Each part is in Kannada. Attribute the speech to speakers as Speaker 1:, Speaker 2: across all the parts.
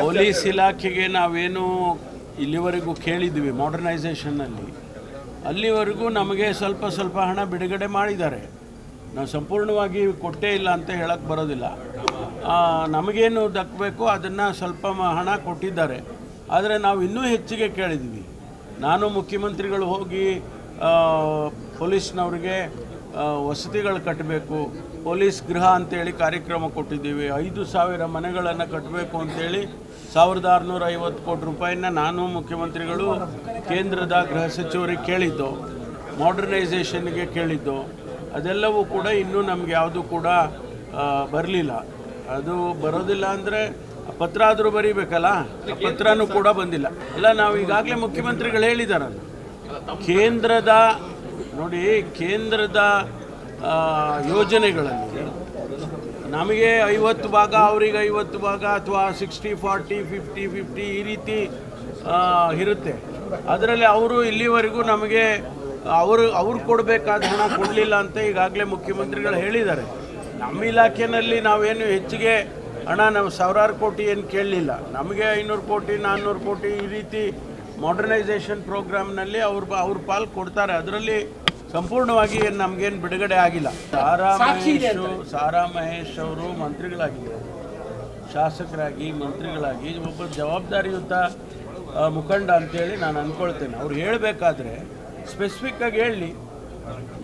Speaker 1: ಪೊಲೀಸ್ ಇಲಾಖೆಗೆ ನಾವೇನು ಇಲ್ಲಿವರೆಗೂ ಕೇಳಿದ್ವಿ ಮಾಡರ್ನೈಸೇಷನ್ನಲ್ಲಿ. ಅಲ್ಲಿವರೆಗೂ ನಮಗೆ ಸ್ವಲ್ಪ ಸ್ವಲ್ಪ ಹಣ ಬಿಡುಗಡೆ ಮಾಡಿದ್ದಾರೆ. ನಾವು ಸಂಪೂರ್ಣವಾಗಿ ಕೊಟ್ಟೇ ಇಲ್ಲ ಅಂತ ಹೇಳಕ್ಕೆ ಬರೋದಿಲ್ಲ. ನಮಗೇನು ದಕ್ಕಬೇಕು ಅದನ್ನು ಸ್ವಲ್ಪ ಹಣ ಕೊಟ್ಟಿದ್ದಾರೆ. ಆದರೆ ನಾವು ಇನ್ನೂ ಹೆಚ್ಚಿಗೆ ಕೇಳಿದ್ವಿ. ನಾನು ಮುಖ್ಯಮಂತ್ರಿಗಳು ಹೋಗಿ ಪೊಲೀಸ್ನವ್ರಿಗೆ ವಸತಿಗಳು ಕಟ್ಟಬೇಕು ಪೊಲೀಸ್ ಗೃಹ ಅಂತೇಳಿ ಕಾರ್ಯಕ್ರಮ ಕೊಟ್ಟಿದ್ದೀವಿ. ಐದು ಸಾವಿರ ಮನೆಗಳನ್ನು ಕಟ್ಟಬೇಕು ಅಂತೇಳಿ ಸಾವಿರದ ಆರುನೂರ ಐವತ್ತು ಕೋಟಿ ರೂಪಾಯಿನ ನಾನು ಮುಖ್ಯಮಂತ್ರಿಗಳು ಕೇಂದ್ರದ ಗೃಹ ಸಚಿವರಿಗೆ ಕೇಳಿದ್ದು, ಮಾಡರ್ನೈಸೇಷನ್ಗೆ ಕೇಳಿದ್ದು. ಅದೆಲ್ಲವೂ ಕೂಡ ಇನ್ನೂ ನಮ್ಗೆ ಯಾವುದು ಕೂಡ ಬರಲಿಲ್ಲ. ಅದು ಬರೋದಿಲ್ಲ ಅಂದರೆ ಪತ್ರ ಆದರೂ ಬರೀಬೇಕಲ್ಲ? ಪತ್ರನೂ ಕೂಡ ಬಂದಿಲ್ಲ. ಅಲ್ಲ ನಾವು ಈಗಾಗಲೇ ಮುಖ್ಯಮಂತ್ರಿಗಳು ಹೇಳಿದಾರಲ್ಲ, ಕೇಂದ್ರದ ನೋಡಿ ಕೇಂದ್ರದ ಯೋಜನೆಗಳಲ್ಲಿ ನಮಗೆ ಐವತ್ತು ಭಾಗ, ಅವ್ರಿಗೆ ಐವತ್ತು ಭಾಗ ಅಥವಾ ಸಿಕ್ಸ್ಟಿ ಫಾರ್ಟಿ ಫಿಫ್ಟಿ ಫಿಫ್ಟಿ ಈ ರೀತಿ ಇರುತ್ತೆ. ಅದರಲ್ಲಿ ಅವರು ಇಲ್ಲಿವರೆಗೂ ನಮಗೆ ಅವರು, ಅವ್ರು ಕೊಡಬೇಕಾದ ಹಣ ಕೊಡಲಿಲ್ಲ ಅಂತ ಈಗಾಗಲೇ ಮುಖ್ಯಮಂತ್ರಿಗಳು ಹೇಳಿದ್ದಾರೆ. ನಮ್ಮ ಇಲಾಖೆಯಲ್ಲಿ ನಾವೇನು ಹೆಚ್ಚಿಗೆ ಹಣ, ನಾವು ಸಾವಿರಾರು ಕೋಟಿ ಏನು ಕೇಳಲಿಲ್ಲ. ನಮಗೆ ಐನೂರು ಕೋಟಿ, ನಾನ್ನೂರು ಕೋಟಿ ಈ ರೀತಿ ಮಾಡರ್ನೈಸೇಷನ್ ಪ್ರೋಗ್ರಾಮ್ನಲ್ಲಿ ಅವ್ರ ಅವ್ರ ಪಾಲು ಕೊಡ್ತಾರೆ. ಅದರಲ್ಲಿ ಸಂಪೂರ್ಣವಾಗಿ ಏನು ನಮಗೇನು ಬಿಡುಗಡೆ ಆಗಿಲ್ಲ. ಸಾರಾ ಮಹೇಶ್ ಸಾರಾ ಮಹೇಶ್ ಅವರು ಮಂತ್ರಿಗಳಾಗಿದ್ದಾರೆ. ಶಾಸಕರಾಗಿ ಮಂತ್ರಿಗಳಾಗಿ ಒಬ್ಬ ಜವಾಬ್ದಾರಿಯುತ ಮುಖಂಡ ಅಂತೇಳಿ ನಾನು ಅಂದ್ಕೊಳ್ತೇನೆ ಅವ್ರು ಹೇಳಬೇಕಾದ್ರೆ ಸ್ಪೆಸಿಫಿಕ್ಕಾಗಿ ಹೇಳಿ.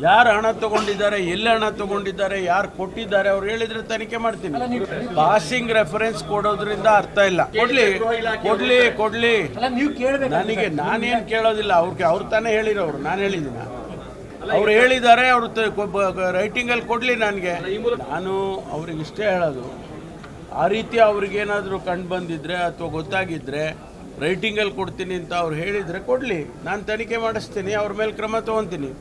Speaker 1: ಯಾರು ಹಣ ತಗೊಂಡಿದ್ದಾರೆ ಎಲ್ಲಿ ಹಣ ತಗೊಂಡಿದ್ದಾರೆ ಯಾರು ಕೊಟ್ಟಿದ್ದಾರೆ ಅವ್ರು ಹೇಳಿದ್ರೆ ತನಿಖೆ ಮಾಡ್ತೀನಿ. ಪಾಸಿಂಗ್ ರೆಫರೆನ್ಸ್ ಕೊಡೋದ್ರಿಂದ ಅರ್ಥ ಇಲ್ಲ. ಕೊಡ್ಲಿ ಕೊಡ್ಲಿ ಕೊಡ್ಲಿ. ನನಗೆ ನಾನೇನು ಕೇಳೋದಿಲ್ಲ. ಅವ್ರಿಗೆ ಅವ್ರು ತಾನೇ ಹೇಳಿರೋರು. ನಾನು ಹೇಳಿದ್ದೀನ ಅವ್ರು ಹೇಳಿದ್ದಾರೆ ಅವರು ರೈಟಿಂಗಲ್ಲಿ ಕೊಡಲಿ ನನಗೆ. ನಾನು ಅವ್ರಿಗೆ ಇಷ್ಟೇ ಹೇಳೋದು. ಆ ರೀತಿ ಅವ್ರಿಗೇನಾದರೂ ಕಂಡು ಬಂದಿದ್ರೆ ಅಥವಾ ಗೊತ್ತಾಗಿದ್ದರೆ ರೈಟಿಂಗಲ್ಲಿ ಕೊಡ್ತೀನಿ ಅಂತ ಅವ್ರು ಹೇಳಿದರೆ ಕೊಡಲಿ. ನಾನು ತನಿಖೆ ಮಾಡಿಸ್ತೀನಿ ಅವ್ರ ಮೇಲೆ ಕ್ರಮ ತೊಗೊತೀನಿ.